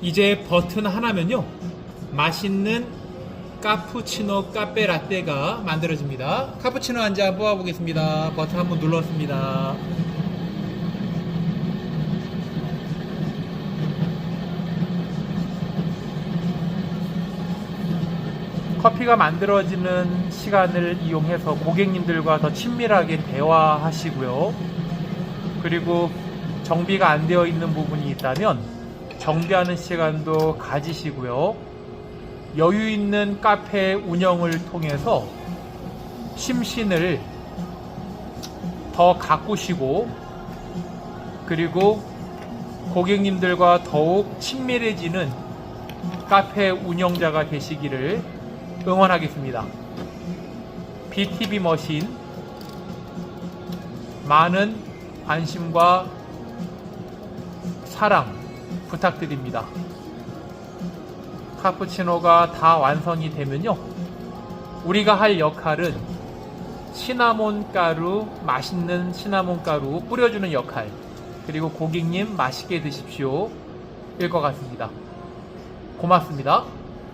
이제 버튼 하나면요. 맛있는 카푸치노 카페 라떼가 만들어집니다. 카푸치노 한 잔 뽑아보겠습니다. 버튼 한번 눌렀습니다. 커피가 만들어지는 시간을 이용해서 고객님들과 더 친밀하게 대화하시고요. 그리고 정비가 안 되어 있는 부분이 있다면 정비하는 시간도 가지시고요. 여유 있는 카페 운영을 통해서 심신을 더 가꾸시고 그리고 고객님들과 더욱 친밀해지는 카페 운영자가 되시기를 응원하겠습니다. BTV 머신 많은 관심과 사랑 부탁드립니다. 카푸치노가 다 완성이 되면요. 우리가 할 역할은 시나몬 가루, 맛있는 시나몬 가루 뿌려주는 역할, 그리고 고객님 맛있게 드십시오. 일 것 같습니다. 고맙습니다.